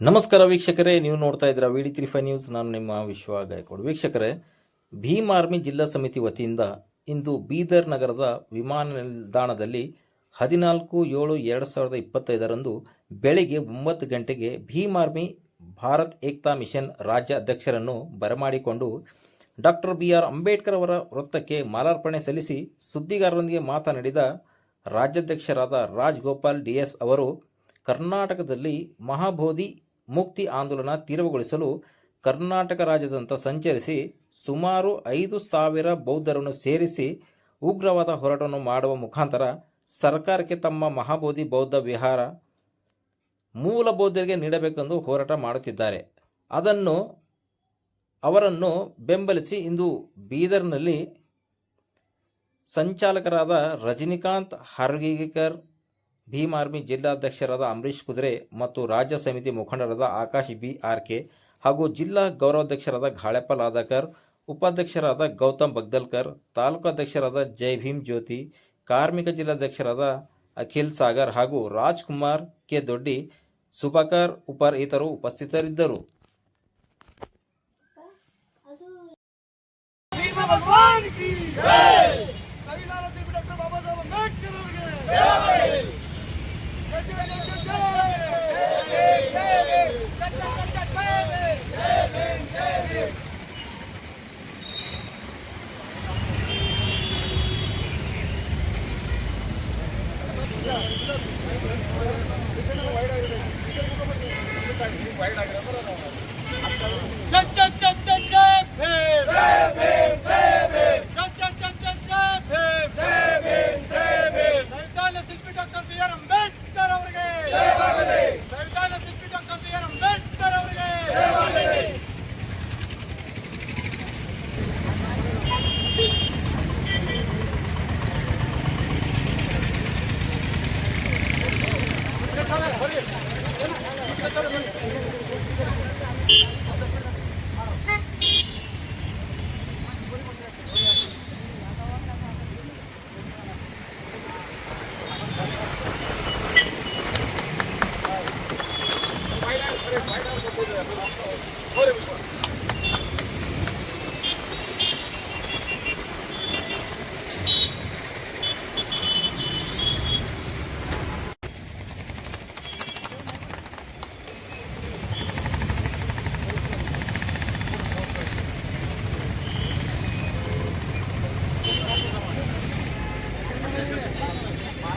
ನಮಸ್ಕಾರ ವೀಕ್ಷಕರೇ, ನೀವು ನೋಡ್ತಾ ಇದ್ದೀರಾ V D three five news. ನಾನು ನಿಮ್ಮ ವಿಶ್ವ ಗಾಯಕವಾಡ್ ವೀಕ್ಷಕರೇ, ಭೀಮ್ ಆರ್ಮಿ ಜಿಲ್ಲಾ ಸಮಿತಿ ವತಿಯಿಂದ ಇಂದು ಬೀದರ್ ನಗರದ ವಿಮಾನ ನಿಲ್ದಾಣದಲ್ಲಿ ಹದಿನಾಲ್ಕು ಏಳು ಎರಡು ಸಾವಿರದ ಇಪ್ಪತ್ತೈದರಂದು ಬೆಳಿಗ್ಗೆ ಒಂಬತ್ತು ಗಂಟೆಗೆ ಭೀಮ್ ಆರ್ಮಿ ಭಾರತ್ ಏಕ್ತಾ ಮಿಷನ್ ರಾಜ್ಯ ಅಧ್ಯಕ್ಷರನ್ನು ಬರಮಾಡಿಕೊಂಡು ಡಾಕ್ಟರ್ ಬಿ ಆರ್ ಅಂಬೇಡ್ಕರ್ ಅವರ ವೃತ್ತಕ್ಕೆ ಮಾಲಾರ್ಪಣೆ ಸಲ್ಲಿಸಿ ಸುದ್ದಿಗಾರರೊಂದಿಗೆ ಮಾತನಾಡಿದ ರಾಜ್ಯಾಧ್ಯಕ್ಷರಾದ ರಾಜ್ ಗೋಪಾಲ್ ಡಿ ಎಸ್ ಅವರು, ಕರ್ನಾಟಕದಲ್ಲಿ ಮಹಾಬೋಧಿ ಮುಕ್ತಿ ಆಂದೋಲನ ತೀವ್ರಗೊಳಿಸಲು ಕರ್ನಾಟಕ ರಾಜ್ಯದಂತ ಸಂಚರಿಸಿ ಸುಮಾರು ಐದು ಸಾವಿರ ಬೌದ್ಧರನ್ನು ಸೇರಿಸಿ ಉಗ್ರವಾದ ಹೋರಾಟವನ್ನು ಮಾಡುವ ಮುಖಾಂತರ ಸರ್ಕಾರಕ್ಕೆ ತಮ್ಮ ಮಹಾಬೋಧಿ ಬೌದ್ಧ ವಿಹಾರ ಮೂಲ ಬೌದ್ಧರಿಗೆ ನೀಡಬೇಕೆಂದು ಹೋರಾಟ ಮಾಡುತ್ತಿದ್ದಾರೆ. ಅದನ್ನು ಅವರನ್ನು ಬೆಂಬಲಿಸಿ ಇಂದು ಬೀದರ್ನಲ್ಲಿ ಸಂಚಾಲಕರಾದ ರಜನಿಕಾಂತ್ ಹರ್ಗೀಕರ್ ಭೀಮ್ ಆರ್ಮಿ ಜಿಲ್ಲಾಧ್ಯಕ್ಷರಾದ ಅಂಬರೀಷ್ ಕುದುರೆ ಮತ್ತು ರಾಜ್ಯ ಸಮಿತಿ ಮುಖಂಡರಾದ ಆಕಾಶ್ ಬಿ ಆರ್ ಕೆ ಹಾಗೂ ಜಿಲ್ಲಾ ಗೌರವಾಧ್ಯಕ್ಷರಾದ ಘಾಳೆಪ್ಪ ಲಾದಕರ್, ಉಪಾಧ್ಯಕ್ಷರಾದ ಗೌತಮ್ ಬಗ್ದಲ್ಕರ್ ತಾಲೂಕಾಧ್ಯಕ್ಷರಾದ ಜೈ ಭೀಮ್ ಜ್ಯೋತಿ, ಕಾರ್ಮಿಕ ಜಿಲ್ಲಾಧ್ಯಕ್ಷರಾದ ಅಖಿಲ್ ಸಾಗರ್ ಹಾಗೂ ರಾಜ್ಕುಮಾರ್ ಕೆ ದೊಡ್ಡಿ, ಸುಭಾಕರ್ ಉಪರ್ ಇತರು ಉಪಸ್ಥಿತರಿದ್ದರು. Kevin! Kevin! Kevin! Kevin! Kevin!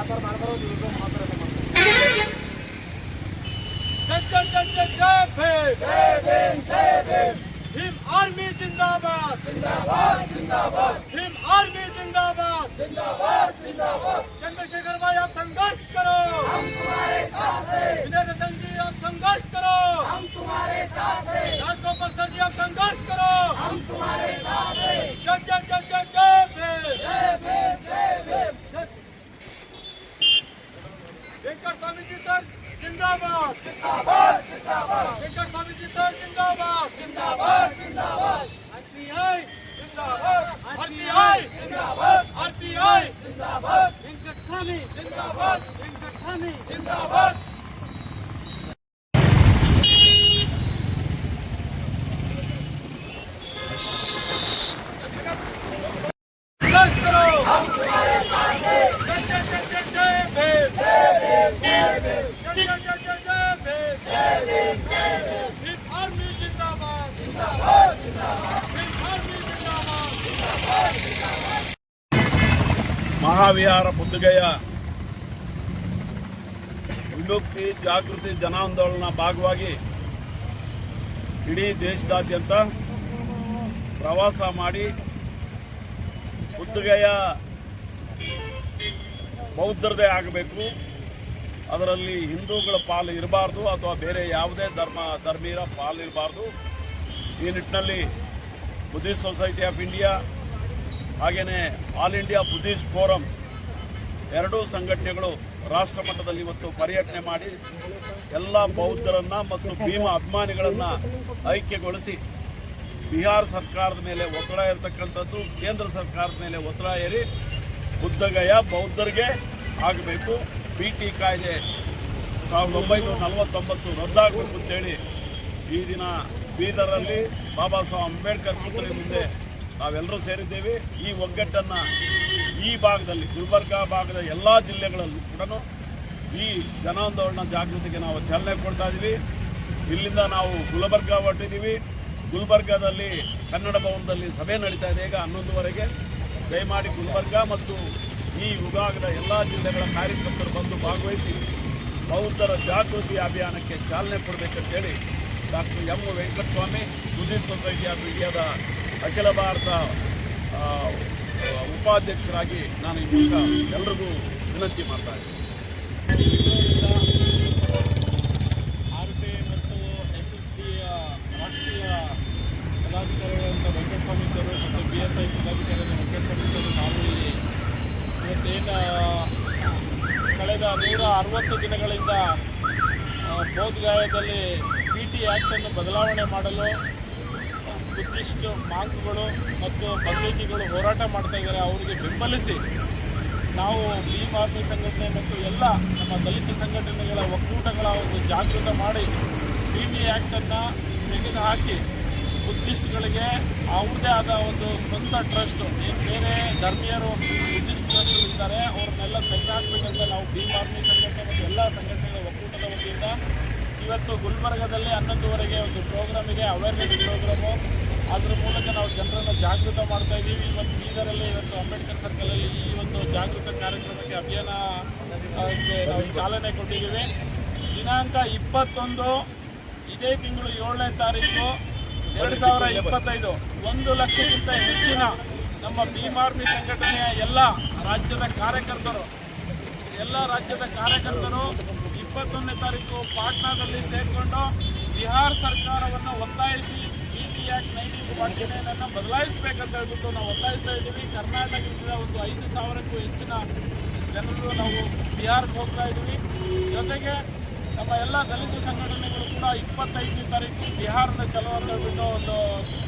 ವ್ಯಾಪಾರ ಮಾಡ್ತಾರೋ ದಿವಸ ಮಾತಾಡೋದು हिम आर्मी जिंदाबाद जिंदाबाद जिंदाबाद हिम आर्मी जिंदाबाद जिंदाबाद जिंदाबाद चंद्रशेखर వెంకట సమితి సార్ జిందాబాద్ జిందాబాద్ జిందాబాద్ వెంకట సమితి సార్ జిందాబాద్ జిందాబాద్ జిందాబాద్ ఆర్టీఐ జిందాబాద్ ఆర్టీఐ జిందాబాద్ ఆర్టీఐ జిందాబాద్ వెంకట సమితి జిందాబాద్ వెంకట సమితి జిందాబాద్ ಮಹಾವಿಹಾರ ಬುದ್ಧಗಯ ವಿಮುಕ್ತಿ ಜಾಗೃತಿ ಜನಾಂದೋಲನ ಭಾಗವಾಗಿ ಇಡೀ ದೇಶದಾದ್ಯಂತ ಪ್ರವಾಸ ಮಾಡಿ ಬುದ್ಧಗಯ ಬೌದ್ಧರದೇ ಆಗಬೇಕು. ಅದರಲ್ಲಿ ಹಿಂದೂಗಳ ಪಾಲು ಇರಬಾರ್ದು ಅಥವಾ ಬೇರೆ ಯಾವುದೇ ಧರ್ಮ, ಧರ್ಮೀಯರ ಪಾಲು ಇರಬಾರ್ದು. ಈ ನಿಟ್ಟಿನಲ್ಲಿ ಬುದ್ಧಿಸ್ಟ್ ಸೊಸೈಟಿ ಆಫ್ ಇಂಡಿಯಾ ಹಾಗೆಯೇ ಆಲ್ ಇಂಡಿಯಾ ಬುದ್ಧಿಸ್ಟ್ ಫೋರಂ ಎರಡೂ ಸಂಘಟನೆಗಳು ರಾಷ್ಟ್ರ ಮಟ್ಟದಲ್ಲಿ ಇವತ್ತು ಪರ್ಯಟನೆ ಮಾಡಿ ಎಲ್ಲ ಬೌದ್ಧರನ್ನ ಮತ್ತು ಭೀಮ ಅಭಿಮಾನಿಗಳನ್ನ ಐಕ್ಯಗೊಳಿಸಿ ಬಿಹಾರ ಸರ್ಕಾರದ ಮೇಲೆ ಒತ್ತಡ ಇರತಕ್ಕಂಥದ್ದು ಕೇಂದ್ರ ಸರ್ಕಾರದ ಮೇಲೆ ಒತ್ತಡ ಏರಿ ಬುದ್ಧಗಯ ಬೌದ್ಧರಿಗೆ ಆಗಬೇಕು. ಬಿ ಟಿ ಕಾಯ್ದೆ ಸಾವಿರದ ಒಂಬೈನೂರ ನಲವತ್ತೊಂಬತ್ತು ರದ್ದಾಗಬೇಕು ಅಂತೇಳಿ ಈ ದಿನ ಬೀದರಲ್ಲಿ ಬಾಬಾ ಸಾಹೇಬ್ ಅಂಬೇಡ್ಕರ್ ಪುತ್ರಿ ಮುಂದೆ ನಾವೆಲ್ಲರೂ ಸೇರಿದ್ದೇವೆ. ಈ ಒಗ್ಗಟ್ಟನ್ನು ಈ ಭಾಗದಲ್ಲಿ, ಗುಲ್ಬರ್ಗಾ ಭಾಗದ ಎಲ್ಲ ಜಿಲ್ಲೆಗಳಲ್ಲೂ ಕೂಡ ಈ ಜನಾಂದೋಲನ ಜಾಗೃತಿಗೆ ನಾವು ಚಾಲನೆ ಕೊಡ್ತಾ ಇದ್ದೀವಿ ಇಲ್ಲಿಂದ ನಾವು ಗುಲ್ಬರ್ಗಾ ಹೊರಟಿದ್ದೀವಿ. ಗುಲ್ಬರ್ಗಾದಲ್ಲಿ ಕನ್ನಡ ಭವನದಲ್ಲಿ ಸಭೆ ನಡೀತಾ ಇದೆ. ಈಗ ಹನ್ನೊಂದುವರೆಗೆ. ದಯಮಾಡಿ ಗುಲ್ಬರ್ಗಾ ಮತ್ತು ಈ ವಿಭಾಗದ ಎಲ್ಲ ಜಿಲ್ಲೆಗಳ ಕಾರ್ಯಕರ್ತರು ಬಂದು ಭಾಗವಹಿಸಿ ಬೌದ್ಧರ ಜಾಗೃತಿ ಅಭಿಯಾನಕ್ಕೆ ಚಾಲನೆ ಕೊಡಬೇಕಂತೇಳಿ doctor M Venkataswamy Buddhist society of ಇಂಡಿಯಾದ ಅಖಿಲ ಭಾರತ ಉಪಾಧ್ಯಕ್ಷರಾಗಿ ನಾನು ಈ ಮೂಲಕ ಎಲ್ರಿಗೂ ವಿನಂತಿ ಮಾಡ್ತಾ ಇದ್ದೀನಿ. ಆರ್ ಪಿ ಮತ್ತು ಎಸ್ ಎಸ್ ಡಿ ರಾಷ್ಟ್ರೀಯ ಪದಾಧಿಕಾರಿಗಳಂತ ವೆಂಕಟಸ್ವಾಮಿ ಸರ್ ಮತ್ತು ಬಿ ಎಸ್ ಐ ಪದಾಧಿಕಾರಿಯಾದ ವೆಂಕಟಸ್ವಾಮಿ ಸರ್, ನಾವು ಇಲ್ಲಿ ಇವತ್ತೇನು ಕಳೆದ ನೂರ ಅರವತ್ತು ದಿನಗಳಿಂದ ಬೋಧ್ಗಾಯದಲ್ಲಿ ಪಿ ಟಿ ಆ್ಯಕ್ಟನ್ನು ಬದಲಾವಣೆ ಮಾಡಲು ಬುದ್ಧಿಸ್ಟ್ ಮಾಂಕ್ಗಳು ಮತ್ತು ಬಂದೇಜಿಗಳು ಹೋರಾಟ ಮಾಡ್ತಾ ಇದ್ದಾರೆ. ಅವರಿಗೆ ಬೆಂಬಲಿಸಿ ನಾವು ಭೀಮ್ ಆರ್ಮಿ ಸಂಘಟನೆ ಮತ್ತು ಎಲ್ಲ ನಮ್ಮ ದಲಿತ ಸಂಘಟನೆಗಳ ಒಕ್ಕೂಟಗಳ ಒಂದು ಜಾಗೃತ ಮಾಡಿ ಟಿ ಆ್ಯಕ್ಟನ್ನು ತೆಗೆದು ಹಾಕಿ ಬುದ್ಧಿಸ್ಟ್ಗಳಿಗೆ ಅವ್ರದ್ದೇ ಆದ ಒಂದು ಸ್ವಂತ ಟ್ರಸ್ಟ್ ಬೇರೆ ಧರ್ಮೀಯರು ಇದ್ದಾರೆ. ಅವ್ರನ್ನೆಲ್ಲ ತೆಗೆದಾಕ್ಬೇಕಂತ ನಾವು ಭೀಮ್ ಆರ್ಮಿ ಸಂಘಟನೆ ಮತ್ತು ಎಲ್ಲ ಸಂಘಟನೆಗಳ ಒಕ್ಕೂಟದ ವತಿಯಿಂದ ಇವತ್ತು ಗುಲ್ಬರ್ಗದಲ್ಲಿ ಹನ್ನೊಂದುವರೆಗೆ ಒಂದು ಪ್ರೋಗ್ರಾಮ್ ಇದೆ ಅವೇರ್ನೆಸ್ ಪ್ರೋಗ್ರಾಮು ಅದ್ರ ಮೂಲಕ ನಾವು ಜನರನ್ನು ಜಾಗೃತ ಮಾಡ್ತಾ ಇದ್ದೀವಿ. ಇವತ್ತು ಬೀದರಲ್ಲಿ ಇವತ್ತು ಅಂಬೇಡ್ಕರ್ ಸರ್ಕಲಲ್ಲಿ ಈ ಒಂದು ಜಾಗೃತ ಕಾರ್ಯಕ್ರಮಕ್ಕೆ ಅಭಿಯಾನ ನಾವು ಚಾಲನೆ ಕೊಟ್ಟಿದ್ದೀವಿ. ದಿನಾಂಕ ಇಪ್ಪತ್ತೊಂದು, ಇದೇ ತಿಂಗಳು ಏಳನೇ ತಾರೀಕು, ಎರಡು ಸಾವಿರ ಇಪ್ಪತ್ತೈದು. ಒಂದು ಲಕ್ಷಕ್ಕಿಂತ ಹೆಚ್ಚಿನ ನಮ್ಮ ಭೀಮಾರ್ಮಿ ಸಂಘಟನೆಯ ಎಲ್ಲ ರಾಜ್ಯದ ಕಾರ್ಯಕರ್ತರು, ಎಲ್ಲ ರಾಜ್ಯದ ಕಾರ್ಯಕರ್ತರು ಇಪ್ಪತ್ತೊಂದನೇ ತಾರೀಕು ಪಾಟ್ನಾದಲ್ಲಿ ಸೇರಿಕೊಂಡು ಬಿಹಾರ ಸರ್ಕಾರವನ್ನು ಒತ್ತಾಯಿಸಿ ಇ ಆಕ್ಟ್ ಆ್ಯಕ್ಟ್ ನೈನ್ಟೀನ್ ಫಾರ್ಟಿ ಬದಲಾಯಿಸಬೇಕಂತ ಹೇಳ್ಬಿಟ್ಟು ನಾವು ಒತ್ತಾಯಿಸ್ತಾ ಇದ್ದೀವಿ. ಕರ್ನಾಟಕದಿಂದ ಒಂದು ಐದು ಸಾವಿರಕ್ಕೂ ಹೆಚ್ಚಿನ ಜನರು ನಾವು ಬಿಹಾರಕ್ಕೆ ಹೋಗ್ತಾ ಇದ್ದೀವಿ. ಜೊತೆಗೆ ನಮ್ಮ ಎಲ್ಲ ದಲಿತ ಸಂಘಟನೆಗಳು ಕೂಡ ಇಪ್ಪತ್ತೈದನೇ ತಾರೀಕು ಬಿಹಾರದ ಚಲೋ ಹೇಳ್ಬಿಟ್ಟು ಒಂದು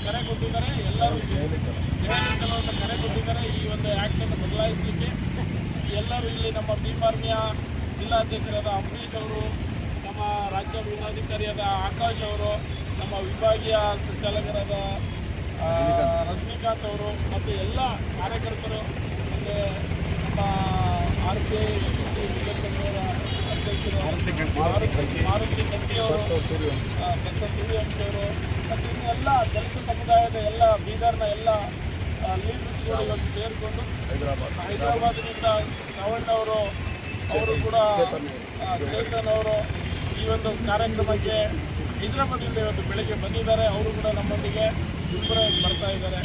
ಕರೆ ಕೊಟ್ಟಿದ್ದಾರೆ. ಎಲ್ಲರೂ ಬಿಹಾರದ ಚಲೋ ಅಂತ ಕರೆ ಕೊಟ್ಟಿದ್ದಾರೆ ಈ ಒಂದು ಆ್ಯಕ್ಟನ್ನು ಬದಲಾಯಿಸಲಿಕ್ಕೆ. ಎಲ್ಲರೂ ಇಲ್ಲಿ ನಮ್ಮ ಭೀಮಾರ್ಮಿಯ ಜಿಲ್ಲಾಧ್ಯಕ್ಷರಾದ ಅಂಬರೀಶ್ ಅವರು, ನಮ್ಮ ರಾಜ್ಯ ವಿಭಾಗಾಧಿಕಾರಿಯಾದ ಆಕಾಶ್ ಅವರು, ನಮ್ಮ ವಿಭಾಗೀಯ ಸಂಚಾಲಕರಾದ ರಜನಿಕಾಂತ್ ಅವರು ಮತ್ತು ಎಲ್ಲ ಕಾರ್ಯಕರ್ತರು, ಮತ್ತು ನಮ್ಮ ಆರ್ ಪಿ ಮಾರುತಿ ಮಾರುತಿ ಕಂಠಿಯವರು ಡಾಕ್ಟರ್ ಸೂರ್ಯವಂಶಿ ಅವರು ಮತ್ತು ಇನ್ನು ಎಲ್ಲ ದಲಿತ ಸಮುದಾಯದ ಎಲ್ಲ ಬೀದರ್ನ ಎಲ್ಲ ಲೀಡರ್ಸ್ಗಳು ಇವತ್ತು ಸೇರಿಕೊಂಡು ಹೈದರಾಬಾದ್ನಿಂದ ಶ್ರವಣ್ ಅವರು ಕೂಡ ಚೇತನ್ ಅವರು ಈ ಒಂದು ಕಾರ್ಯಕ್ರಮಕ್ಕೆ ಹೈದರಾಬಾದಿಂದ ಇವತ್ತು ಬೆಳಗ್ಗೆ ಬಂದಿದ್ದಾರೆ ಅವರು ಕೂಡ ನಮ್ಮೊಂದಿಗೆ ಗುಲ್ಬರ್ಗ ಬರ್ತಾ ಇದ್ದಾರೆ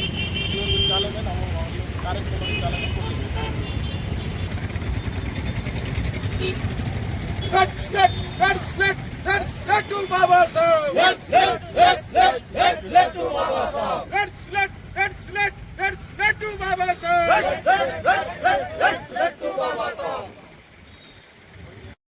ಈ ಒಂದು ಚಾಲನೆ ನಾವು ಕಾರ್ಯಕ್ರಮದ ಚಾಲನೆ ಕೊಟ್ಟಿದ್ದೀವಿ Let's let, let's let, let's let to Baba Sahib. Let's let, let's let, let's let to Baba Sahib. Let's let, let's let, let's let to Baba Sahib. Let's let, let's let, let's let to Baba Sahib.